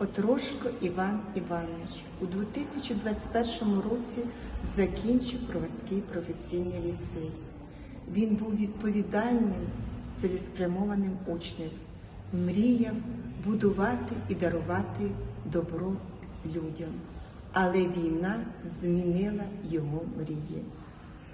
Отрошко Іван Іванович у 2021 році закінчив Провадський професійний ліцей. Він був відповідальним, цілеспрямованим учнем, мріяв будувати і дарувати добро людям. Але війна змінила його мрії.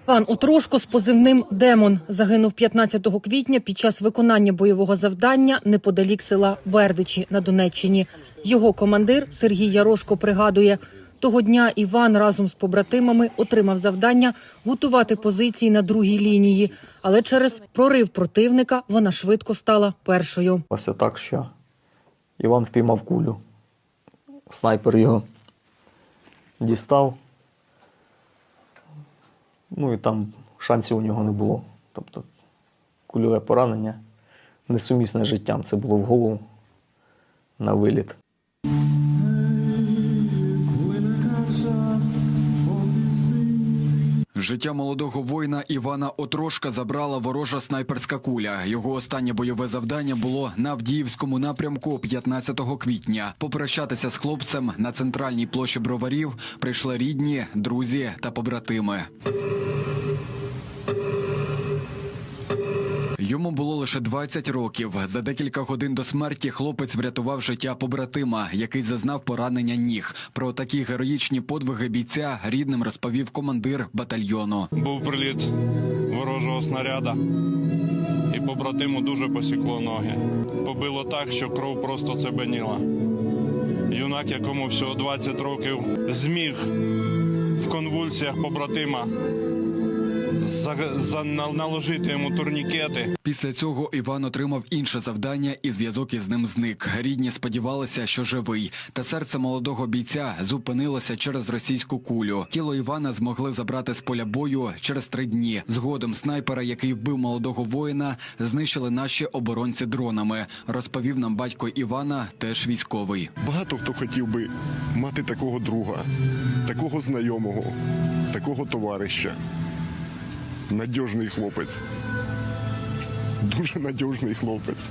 Пан Отрошко з позивним Демон загинув 15 квітня під час виконання бойового завдання неподалік села Бердичі на Донеччині. Його командир Сергій Ярошко пригадує, того дня Іван разом з побратимами отримав завдання готувати позиції на другій лінії, але через прорив противника вона швидко стала першою. Ось так, що Іван впіймав кулю. Снайпер його дістав. Ну і там шансів у нього не було. Тобто кульове поранення несумісне з життям. Це було в голову на виліт. Життя молодого воїна Івана Отрошка забрала ворожа снайперська куля. Його останнє бойове завдання було на Авдіївському напрямку 15 квітня. Попрощатися з хлопцем на центральній площі броварів прийшли рідні, друзі та побратими. Йому було лише 20 років. За декілька годин до смерті хлопець врятував життя побратима, який зазнав поранення ніг. Про такі героїчні подвиги бійця рідним розповів командир батальйону. Був приліт ворожого снаряда, і побратиму дуже посікло ноги. Побило так, що кров просто цебеніла. Юнак, якому всього 20 років, зміг в конвульсіях побратима за- за- на- наложити йому турнікети. Після цього Іван отримав інше завдання, і зв'язок із ним зник. Рідні сподівалися, що живий. Та серце молодого бійця зупинилося через російську кулю. Тіло Івана змогли забрати з поля бою через три дні. Згодом снайпера, який вбив молодого воїна, знищили наші оборонці дронами. Розповів нам батько Івана, теж військовий. Багато хто хотів би мати такого друга, такого знайомого, такого товариша. Надіжний хлопець. Дуже надіжний хлопець.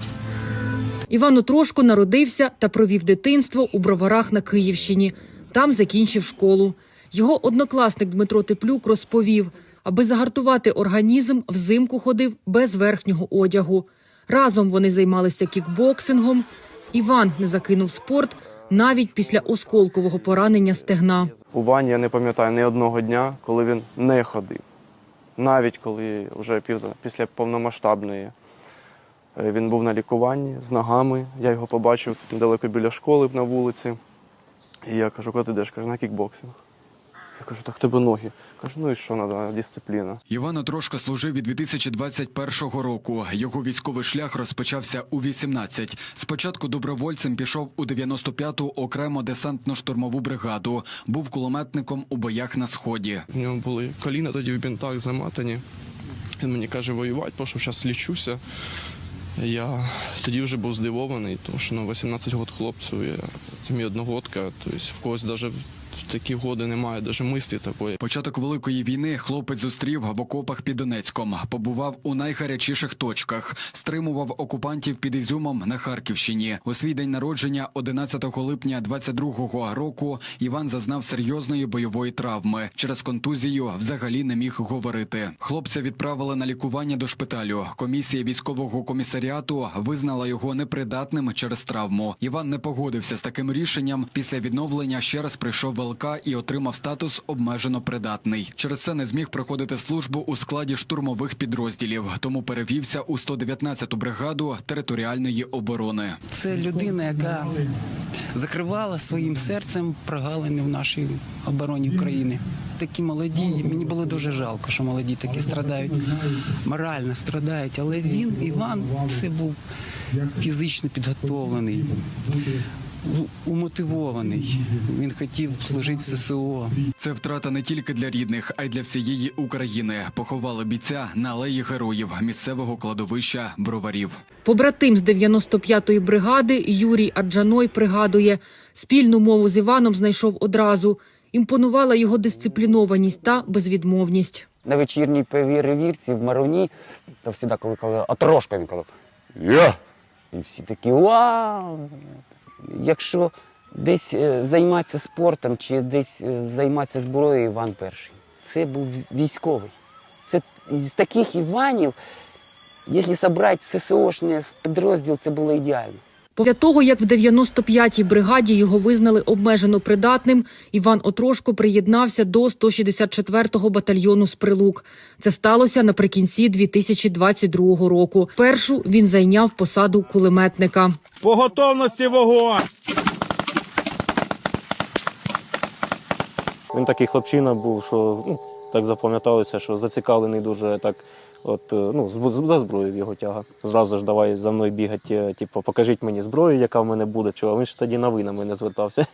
Іван Отрошко народився та провів дитинство у Броварах на Київщині. Там закінчив школу. Його однокласник Дмитро Теплюк розповів, аби загартувати організм, взимку ходив без верхнього одягу. Разом вони займалися кікбоксингом. Іван не закинув спорт навіть після осколкового поранення стегна. У Вані я не пам'ятаю ні одного дня, коли він не ходив. Навіть коли вже після повномасштабної е, він був на лікуванні з ногами. Я його побачив недалеко біля школи на вулиці. І я кажу, куди ти йдеш? Каже, на кікбоксинг. Я кажу, так тебе ноги. Кажу, ну і що треба, дисципліна. Іван Отрошко служив від 2021 року. Його військовий шлях розпочався у 18. Спочатку добровольцем пішов у 95-ту окремо десантно-штурмову бригаду. Був кулеметником у боях на сході. У нього були коліна тоді в бінтах заматані. Він мені каже, воювати, пішов, зараз лічуся. Я тоді вже був здивований, тому що ну, 18 років хлопцю, я, це мій одногодка, тобто в когось навіть в такі годи немає навіть мислі такої. Початок великої війни хлопець зустрів в окопах під Донецьком. Побував у найгарячіших точках, стримував окупантів під Ізюмом на Харківщині. У свій день народження, 11 липня 22-го року, Іван зазнав серйозної бойової травми. Через контузію взагалі не міг говорити. Хлопця відправили на лікування до шпиталю. Комісія військового комісаріату визнала його непридатним через травму. Іван не погодився з таким рішенням. Після відновлення ще раз прийшов в і отримав статус обмежено придатний. Через це не зміг проходити службу у складі штурмових підрозділів, тому перевівся у 119-ту бригаду територіальної оборони. Це людина, яка закривала своїм серцем прогалини в нашій обороні України. Такі молоді, мені було дуже жалко, що молоді такі страдають, морально страдають. Але він, Іван, це був фізично підготовлений, умотивований. Він хотів служити в ССО. Це втрата не тільки для рідних, а й для всієї України. Поховали бійця на алеї героїв місцевого кладовища броварів. Побратим з 95-ї бригади Юрій Аджаной пригадує, спільну мову з Іваном знайшов одразу. Імпонувала його дисциплінованість та безвідмовність. на вечірній перевірці в Маруні, то завжди, коли коли отрошка він казав Я! І всі такі вау! Якщо десь е, займатися спортом чи десь е, займатися зброєю Іван перший. Це був військовий. Це з таких Іванів, якщо зібрати ССОшний підрозділ, це було ідеально. Після того, як в 95-й бригаді його визнали обмежено придатним, Іван Отрошко приєднався до 164-го батальйону з Прилук. Це сталося наприкінці 2022 року. Першу він зайняв посаду кулеметника. По готовності вогонь! Він такий хлопчина був, що ну, так запам'яталося, що зацікавлений дуже так. От, е, ну, за зброю в його тяга. Зразу ж давай за мною бігати, е, типу, покажіть мені зброю, яка в мене буде. Чого він ж тоді на ви на мене звертався.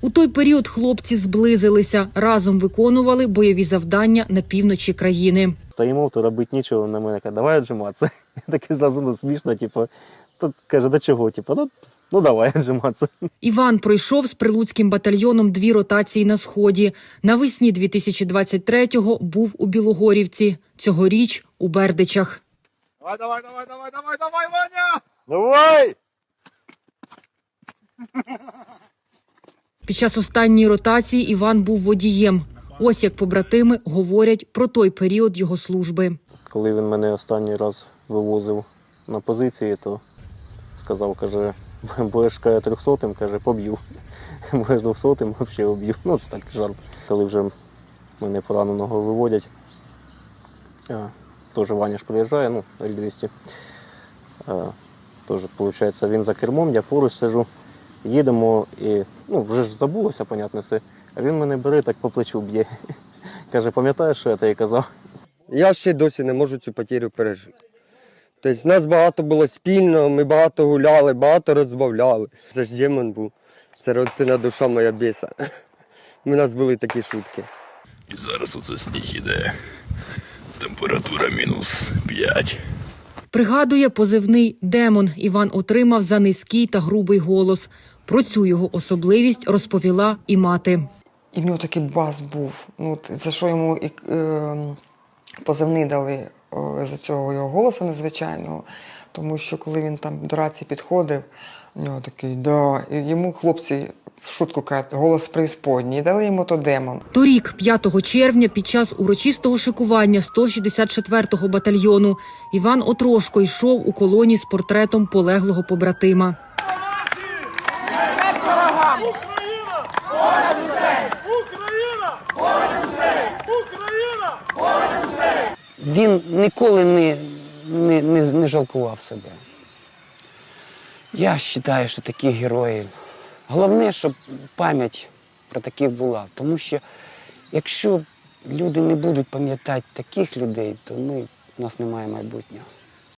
У той період хлопці зблизилися, разом виконували бойові завдання на півночі країни. Стоїмо, то робити нічого на мене каже, давай віджиматися. Такий зразу ну, смішно, типу, тут каже, до чого? Типу, ну, ну давай віджиматися. Іван пройшов з прилуцьким батальйоном дві ротації на сході. Навесні 2023-го був у Білогорівці. Цьогоріч у Бердичах. Давай, давай, давай, давай, давай, давай, Ваня! Давай! Під час останньої ротації Іван був водієм. Ось як побратими говорять про той період його служби. Коли він мене останній раз вивозив на позиції, то сказав, каже, будеш каже, трьохсотим, каже, поб'ю. Будеш двохсотим, взагалі об'ю. Ну, це так жарт. Коли вже мене пораненого виводять, е, теж Ваня ж приїжджає, ну, Л-200. Е, Теж, виходить, він за кермом, я поруч сижу, їдемо і ну, вже ж забулося, понятно, все. А він мене бере, так по плечу б'є. Каже, пам'ятаєш, що я тобі казав? Я ще досі не можу цю потерю пережити. Тобто нас багато було спільно, ми багато гуляли, багато розбавляли. Це ж демон був. Це родсина душа моя біса. У нас були такі шутки. І зараз оце сніг іде. Температура мінус 5. Пригадує позивний демон. Іван отримав за низький та грубий голос. Про цю його особливість розповіла і мати. І в нього такий бас був. Ну, за що йому і, е, позивний дали за цього його голоса незвичайного. Тому що коли він там до рації підходив, у нього такий да. І йому хлопці шутку кажуть, голос преісподній. Дали йому то демон. Торік, 5 червня, під час урочистого шикування 164-го батальйону, Іван Отрошко йшов у колоні з портретом полеглого побратима. Він ніколи не, не, не, не жалкував себе. Я вважаю, що таких героїв. Головне, щоб пам'ять про таких була. Тому що якщо люди не будуть пам'ятати таких людей, то ми, у нас немає майбутнього.